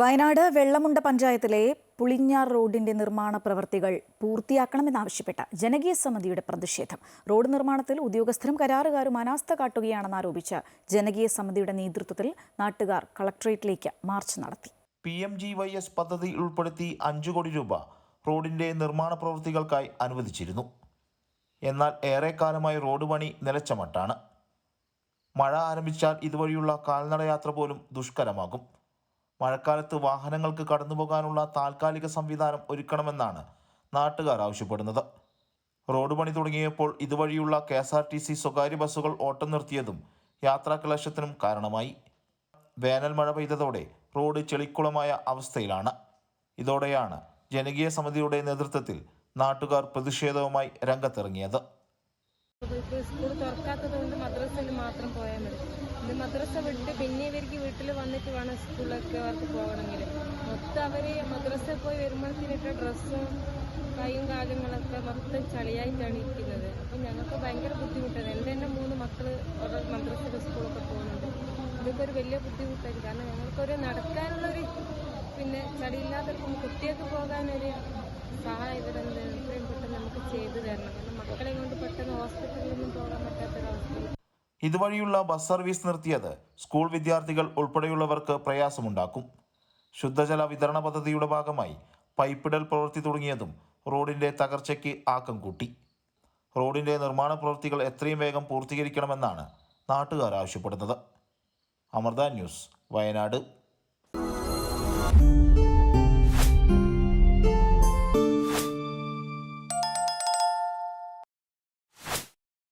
വയനാട് വെള്ളമുണ്ട പഞ്ചായത്തിലെ പുളിഞ്ഞാർ റോഡിന്റെ നിർമ്മാണ പ്രവൃത്തികൾ പൂർത്തിയാക്കണമെന്നാവശ്യപ്പെട്ട ജനകീയ സമിതിയുടെ പ്രതിഷേധം. റോഡ് നിർമ്മാണത്തിൽ ഉദ്യോഗസ്ഥരും കരാറുകാരും അനാസ്ഥ കാട്ടുകയാണെന്ന് ആരോപിച്ച് ജനകീയ സമിതിയുടെ നേതൃത്വത്തിൽ നാട്ടുകാർ കളക്ട്രേറ്റിലേക്ക് മാർച്ച് നടത്തി. P M G Y S പദ്ധതി ഉൾപ്പെടുത്തി അഞ്ചു കോടി രൂപ റോഡിന്റെ നിർമ്മാണ പ്രവൃത്തികൾക്കായി അനുവദിച്ചിരുന്നു. എന്നാൽ ഏറെക്കാലമായി റോഡ് പണി നിലച്ച മട്ടാണ്. മഴ ആരംഭിച്ചാൽ ഇതുവഴിയുള്ള കാൽനടയാത്ര പോലും ദുഷ്കരമാകും. മഴക്കാലത്ത് വാഹനങ്ങൾക്ക് കടന്നുപോകാനുള്ള താൽക്കാലിക സംവിധാനം ഒരുക്കണമെന്നാണ് നാട്ടുകാർ ആവശ്യപ്പെടുന്നത്. റോഡ് പണി തുടങ്ങിയപ്പോൾ ഇതുവഴിയുള്ള K S R T C സ്വകാര്യ ബസ്സുകൾ ഓട്ടം നിർത്തിയതും യാത്രാക്ലേശത്തിനും കാരണമായി. വേനൽ മഴ പെയ്തതോടെ റോഡ് ചെളിക്കുളമായ അവസ്ഥയിലാണ്. ഇതോടെയാണ് ജനകീയ സമിതിയുടെ നേതൃത്വത്തിൽ നാട്ടുകാർ പ്രതിഷേധവുമായി രംഗത്തിറങ്ങിയത്. ഇവർക്ക് സ്കൂൾ തുറക്കാത്തത് കൊണ്ട് മദ്രസയിൽ മാത്രം പോയാൽ മതി. ഇത് മദ്രസ വിട്ട് പിന്നെ ഇവർക്ക് വീട്ടിൽ വന്നിട്ട് വേണം സ്കൂളിലൊക്കെ അവർക്ക് പോകണമെങ്കിൽ. മൊത്തം അവർ മദ്രസ പോയി വരുമ്പോഴത്തേനിട്ട ഡ്രസ്സും കൈയും കാലങ്ങളൊക്കെ മൊത്തം ചളിയായിട്ടാണ് ഇരിക്കുന്നത്. അപ്പം ഞങ്ങൾക്ക് ഭയങ്കര ബുദ്ധിമുട്ടാണ്. എന്റെ തന്നെ മൂന്ന് മക്കൾ മദ്രസയുടെ സ്കൂളൊക്കെ പോകുന്നുണ്ട്. ഇതൊക്കെ ഒരു വലിയ ബുദ്ധിമുട്ടാണ്. കാരണം ഞങ്ങൾക്കൊരു നടക്കാനുള്ളൊരു പിന്നെ ചളിയില്ലാത്തവർക്കും കുട്ടികൾക്ക് പോകാനൊരു സഹായം ഇവരെന്ത് എത്രയും പെട്ടെന്ന് നമുക്ക് ചെയ്തു തരണം. ഇതുവഴിയുള്ള ബസ് സർവീസ് നിർത്തിയത് സ്കൂൾ വിദ്യാർത്ഥികൾ ഉൾപ്പെടെയുള്ളവർക്ക് പ്രയാസമുണ്ടാക്കും. ശുദ്ധജല വിതരണ പദ്ധതിയുടെ ഭാഗമായി പൈപ്പിടൽ പ്രവൃത്തി തുടങ്ങിയതും റോഡിന്റെ തകർച്ചയ്ക്ക് ആക്കം കൂട്ടി. റോഡിന്റെ നിർമ്മാണ പ്രവൃത്തികൾ എത്രയും വേഗം പൂർത്തീകരിക്കണമെന്നാണ് നാട്ടുകാർ ആവശ്യപ്പെടുന്നത്. അമൃത ന്യൂസ് വയനാട്.